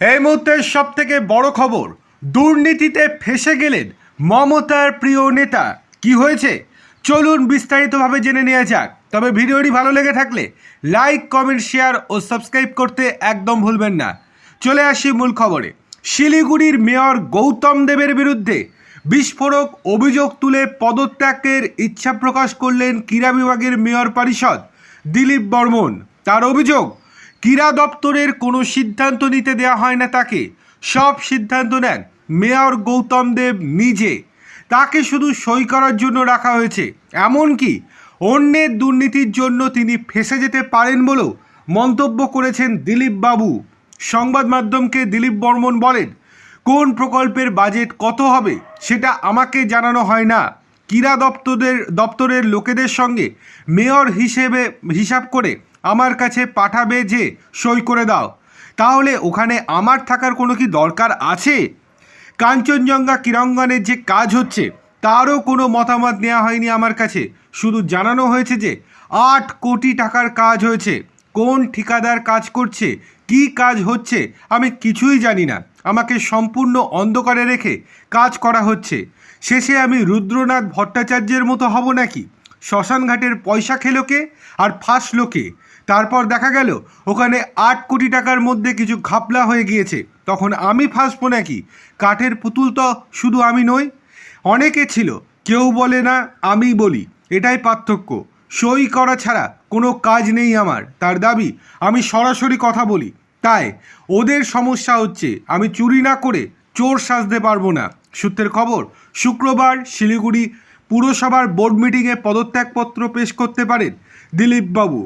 এই মুহূর্তের সব থেকে বড় খবর, দুর্নীতিতে ফেসে গেলেন মমতার প্রিয় নেতা। কি হয়েছে? চলুন বিস্তারিতভাবে জেনে নেওয়া যাক। তবে ভিডিওটি ভালো লেগে থাকলে লাইক, কমেন্ট, শেয়ার ও সাবস্ক্রাইব করতে একদম ভুলবেন না। চলে আসি মূল খবরে। শিলিগুড়ির মেয়র গৌতম দেবের বিরুদ্ধে বিস্ফোরক অভিযোগ তুলে পদত্যাগের ইচ্ছা প্রকাশ করলেন ক্রীড়া বিভাগের মেয়র পরিষদ দিলীপ বর্মন। তার অভিযোগ ক্রীড়া দপ্তরের কোনো সিদ্ধান্ত নিতে দেওয়া হয় না তাকে। সব সিদ্ধান্ত নেন মেয়র গৌতম দেব নিজে। তাকে শুধু সই করার জন্য রাখা হয়েছে। এমনকি অন্যের দুর্নীতির জন্য তিনি ফেসে যেতে পারেন বলেও মন্তব্য করেছেন দিলীপ বাবু। সংবাদ মাধ্যমকে দিলীপ বর্মন বলেন, কোন প্রকল্পের বাজেট কত হবে সেটা আমাকে জানানো হয় না। ক্রীড়া দপ্তরের দপ্তরের লোকেদের সঙ্গে মেয়র হিসেবে হিসাব করে আমার কাছে পাঠাবে যে, সই করে দাও। তাহলে ওখানে আমার থাকার কোনো কি দরকার আছে? কাঞ্চনজঙ্ঘা ক্রীড়াঙ্গনের যে কাজ হচ্ছে, তারও কোনো মতামত নেওয়া হয়নি আমার কাছে। শুধু জানানো হয়েছে যে, আট কোটি টাকার কাজ হয়েছে। কোন ঠিকাদার কাজ করছে? কি কাজ হচ্ছে? আমি কিছুই জানি না। আমাকে সম্পূর্ণ অন্ধকারে রেখে কাজ করা হচ্ছে। শেষে আমি রুদ্রনাথ ভট্টাচার্যের মতো হব নাকি? শ্মশানঘাটের পয়সা খেলো কে আর ফাঁসলো কে? তারপর দেখা গেল, ওখানে আট কোটি টাকার মধ্যে কিছু ঘাপলা হয়ে গিয়েছে। তখন আমি ফাঁসবো নাকি? কাঠের পুতুল তো শুধু আমি নই। অনেকে ছিল, কেউ বলে না, আমি বলি, এটাই পার্থক্য। সই করা ছাড়া কোনো কাজ নেই আমার। তার দাবি, আমি সরাসরি কথা বলি। তাই, ওদের সমস্যা হচ্ছে, আমি চুরি না করে চোর সাজতে পারব না। সূত্রের খবর, শুক্রবার শিলিগুড়ি পুরসভার বোর্ড মিটিংয়ে পদত্যাগপত্র পেশ করতে পারেন দিলীপ বাবু